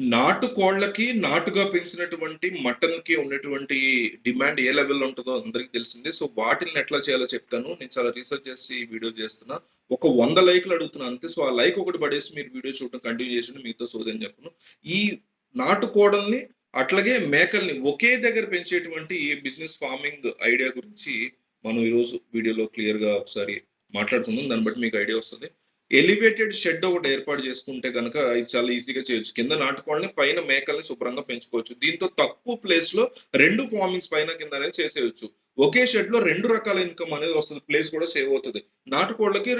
నాటు కోళ్ళకి నాటుగా పెంచినటువంటి మటన్కి ఉన్నటువంటి డిమాండ్ ఏ లెవెల్లో ఉంటుందో అందరికీ తెలిసిందే. సో వాటిని ఎట్లా చేయాలో చెప్తాను. నేను చాలా రీసెర్చ్ చేసి వీడియో చేస్తున్నా. ఒక వంద లైక్లు అడుగుతున్నాను అంతే. సో ఆ లైక్ ఒకటి పడేసి మీరు వీడియో చూడటం కంటిన్యూ చేసి మీతో సోదని చెప్పను ఈ నాటు కోడల్ని అట్లాగే మేకల్ని ఒకే దగ్గర పెంచేటువంటి ఈ బిజినెస్ ఫార్మింగ్ ఐడియా గురించి మనం ఈరోజు వీడియోలో క్లియర్గా ఒకసారి మాట్లాడుకుందాం. దాన్ని బట్టి మీకు ఐడియా వస్తుంది. ఎలివేటెడ్ షెడ్ ఒకటి ఏర్పాటు చేసుకుంటే కనుక ఇది చాలా ఈజీగా చేయొచ్చు. కింద నాటుకోవాలని పైన మేకల్ని శుభ్రంగా పెంచుకోవచ్చు. దీంతో తక్కువ ప్లేస్లో రెండు ఫార్మింగ్స్ పైన కింద అనేది చేసేయచ్చు. ఒకే షెడ్లో రెండు రకాల ఇన్కమ్ అనేది వస్తుంది. ప్లేస్ కూడా సేవ్ అవుతుంది. నాటుకోళ్ళకి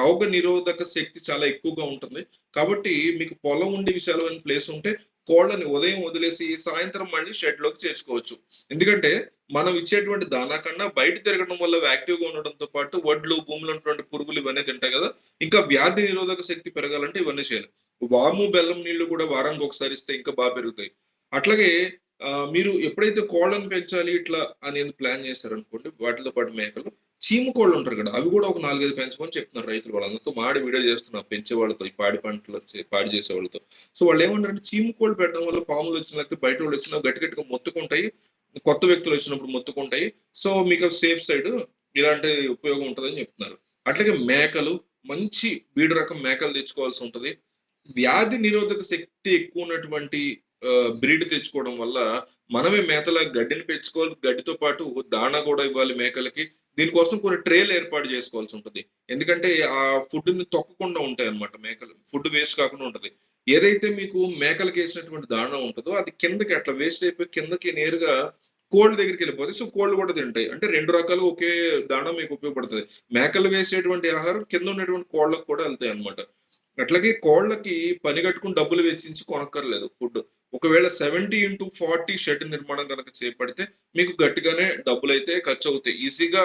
రోగ నిరోధక శక్తి చాలా ఎక్కువగా ఉంటుంది. కాబట్టి మీకు పొలం ఉండి విశాలమైన ప్లేస్ ఉంటే కోళ్ళని ఉదయం వదిలేసి సాయంత్రం మళ్ళీ షెడ్లోకి చేర్చుకోవచ్చు. ఎందుకంటే మనం ఇచ్చేటువంటి దానా కన్నా బయట తిరగడం వల్ల యాక్టివ్గా ఉండడంతో పాటు వడ్లు భూమిలో ఉన్నటువంటి పురుగులు ఇవన్నీ తింటాయి కదా. ఇంకా వ్యాధి నిరోధక శక్తి పెరగాలంటే ఇవన్నీ చేయాలి. వాము బెల్లం నీళ్ళు కూడా వారానికి ఒకసారి ఇస్తే ఇంకా బాగా పెరుగుతాయి. అట్లాగే ఆ, మీరు ఎప్పుడైతే కోళ్ళను పెంచాలి ఇట్లా అనేది ప్లాన్ చేశారనుకోండి వాటితో పాటు మేకలు. చీమకోళ్ళు ఉంటారు కదా అవి కూడా ఒక నాలుగైదు పెంచుకొని చెప్తున్నారు రైతులు వాళ్ళందరితో మాడి వీడియో చేస్తున్నారు పెంచే వాళ్ళతో ఈ పాడి పంటలు పాడి చేసే వాళ్ళతో. సో వాళ్ళు ఏమంటారంటే చీమకోళ్ళు పెట్టడం వల్ల పాములు వచ్చినట్టు బయట వాళ్ళు వచ్చినా గట్టి గట్టిగా మొత్తుకుంటాయి కొత్త వ్యక్తులు వచ్చినప్పుడు మొత్తుకుంటాయి. సో మీకు సేఫ్ సైడ్ ఇలాంటి ఉపయోగం ఉంటుందని చెప్తున్నారు. అట్లాగే మేకలు మంచి బీడు రకం మేకలు తెచ్చుకోవాల్సి ఉంటుంది. వ్యాధి నిరోధక శక్తి ఎక్కువ ఉన్నటువంటి బ్రీడ్ తెచ్చుకోవడం వల్ల మనమే మేతలా గడ్డిని పెంచుకోవాలి. గడ్డితో పాటు దాణా కూడా ఇవ్వాలి మేకలకి. దీనికోసం కొన్ని ట్రేలు ఏర్పాటు చేసుకోవాల్సి ఉంటుంది. ఎందుకంటే ఆ ఫుడ్ని తొక్కకుండా ఉంటాయి అన్నమాట మేకలు ఫుడ్ వేస్ట్ కాకుండా ఉంటది. ఏదైతే మీకు మేకలకి వేసినటువంటి దాణా ఉంటుందో అది కిందకి అట్లా వేస్ట్ అయిపోయి కిందకి నేరుగా కోల్డ్ దగ్గరికి వెళ్ళిపోతాయి. సో కోల్డ్ కూడా తింటాయి. అంటే రెండు రకాలు ఒకే దాణా మీకు ఉపయోగపడుతుంది. మేకలు వేసేటువంటి ఆహారం కింద ఉన్నటువంటి కోళ్ళకు కూడా వెళ్తాయి అనమాట అట్లాగే కోళ్ళకి పని కట్టుకుని డబ్బులు వెచ్చించి కొనక్కర్లేదు. ఫుడ్. ఒకవేళ సెవెంటీ ఇంటూ ఫార్టీ షెడ్ నిర్మాణం కనుక చేపడితే మీకు గట్టిగానే డబ్బులు అయితే ఖర్చు అవుతాయి ఈజీగా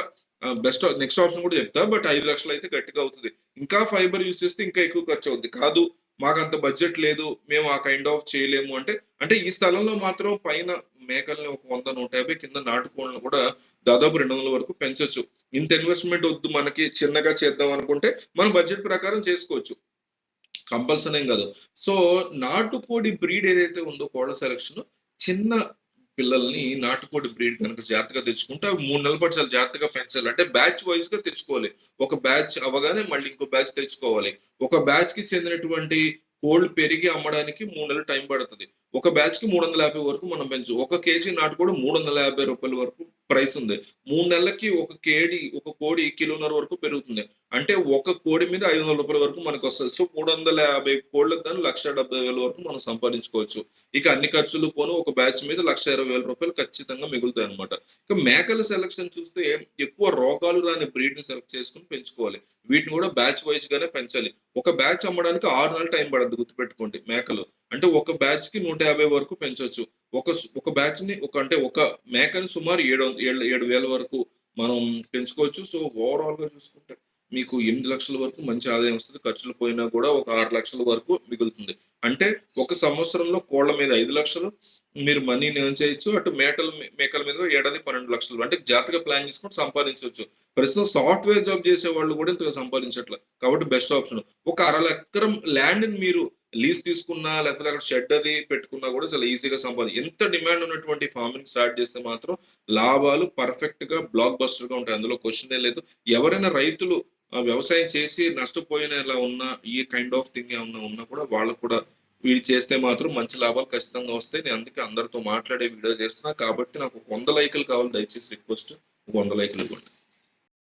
బెస్ట్ నెక్స్ట్ ఆప్షన్ కూడా చెప్తా బట్ ఐదు లక్షలు అయితే గట్టిగా అవుతుంది. ఇంకా ఫైబర్ యూస్ చేస్తే ఇంకా ఎక్కువ ఖర్చు అవుతుంది కాదు మాకు అంత బడ్జెట్ లేదు మేము ఆ కైండ్ ఆఫ్ చేయలేము అంటే అంటే ఈ స్థలంలో మాత్రం పైన మేకల్ని ఒక వంద నూట యాభై కింద నాటుకోళ్ళని కూడా దాదాపు రెండు వందల వరకు పెంచొచ్చు. ఇంత ఇన్వెస్ట్మెంట్ వద్దు మనకి చిన్నగా చేద్దాం అనుకుంటే మనం బడ్జెట్ ప్రకారం చేసుకోవచ్చు. కంపల్సరీ ఏం కాదు. సో నాటుకోడి బ్రీడ్ ఏదైతే ఉందో కోళ్ళ సెలక్షన్ చిన్న పిల్లల్ని నాటుకోడి బ్రీడ్ కనుక జాగ్రత్తగా తెచ్చుకుంటే అవి మూడు నెలల పాటు చాలా జాగ్రత్తగా పెంచాలి. అంటే బ్యాచ్ వైజ్గా తెచ్చుకోవాలి. ఒక బ్యాచ్ అవగానే మళ్ళీ ఇంకో బ్యాచ్ తెచ్చుకోవాలి. ఒక బ్యాచ్కి చెందినటువంటి కోల్డ్ పెరిగి అమ్మడానికి మూడు నెలలు టైం పడుతుంది. ఒక బ్యాచ్కి మూడు వందల యాభై వరకు మనం పెంచు ఒక కేజీ నాటుకోడి మూడు వందల యాభై రూపాయల వరకు ప్రైస్ ఉంది. మూడు నెలలకి ఒక కేడి ఒక కోడి కిలోన్నర వరకు పెరుగుతుంది. అంటే ఒక కోడి మీద ఐదు వందల రూపాయల వరకు మనకు వస్తుంది. సో మూడు వందల యాభై కోళ్ళకు దాని లక్ష డెబ్బై వేల వరకు మనం సంపాదించుకోవచ్చు. ఇక అన్ని ఖర్చులు పోను ఒక బ్యాచ్ మీద లక్ష ఇరవై వేల రూపాయలు ఖచ్చితంగా మిగులుతాయి అనమాట ఇక మేకల సెలక్షన్ చూస్తే ఎక్కువ రోగాలు రాని బ్రీడ్ని సెలెక్ట్ చేసుకుని పెంచుకోవాలి. వీటిని కూడా బ్యాచ్ వైజ్ గానే పెంచాలి. ఒక బ్యాచ్ అమ్మడానికి ఆరు నెలలు టైం పడద్దు గుర్తుపెట్టుకోండి మేకలు. అంటే ఒక బ్యాచ్కి నూట యాభై వరకు పెంచవచ్చు ఒక ఒక బ్యాచ్ని ఒక అంటే ఒక మేకని సుమారు ఏడు ఏడు ఏడు వేల వరకు మనం పెంచుకోవచ్చు. సో ఓవరాల్గా చూసుకుంటే మీకు ఎనిమిది లక్షల వరకు మంచి ఆదాయం వస్తుంది. ఖర్చులు పోయినా కూడా ఒక ఆరు లక్షల వరకు మిగులుతుంది. అంటే ఒక సంవత్సరంలో కోళ్ళ మీద ఐదు లక్షలు మీరు మనీని ఎర్న్ చేయొచ్చు. అటు మేకల మేకల మీద ఏడాది పన్నెండు లక్షలు. అంటే జాగ్రత్తగా ప్లాన్ చేసుకుని సంపాదించవచ్చు ప్రస్తుతం సాఫ్ట్వేర్ జాబ్ చేసే వాళ్ళు కూడా ఇంతగా సంపాదించట్లేదు కాబట్టి బెస్ట్ ఆప్షన్. ఒక అర ఎకరం ల్యాండ్ మీరు లీజ్ తీసుకున్నా లేకపోతే అక్కడ షెడ్ అది పెట్టుకున్నా కూడా చాలా ఈజీగా సంపాది ఎంత డిమాండ్ ఉన్నటువంటి ఫార్మింగ్ స్టార్ట్ చేస్తే మాత్రం లాభాలు పర్ఫెక్ట్గా బ్లాక్ బస్టర్గా ఉంటాయి. అందులో క్వశ్చన్ లేదు. ఎవరైనా రైతులు ఆ, వ్యవసాయం చేసి నష్టపోయిన ఇలా ఉన్న ఈ కైండ్ ఆఫ్ థింగ్ ఏమన్నా ఉన్నా కూడా వాళ్ళకు కూడా వీళ్ళు చేస్తే మాత్రం మంచి లాభాలు ఖచ్చితంగా వస్తాయి. నేను అందుకే అందరితో మాట్లాడే వీడియో చేస్తున్నా. కాబట్టి నాకు వంద లైకులు కావాలి దయచేసి రిక్వెస్ట్ వంద లైకులు ఇవ్వండి.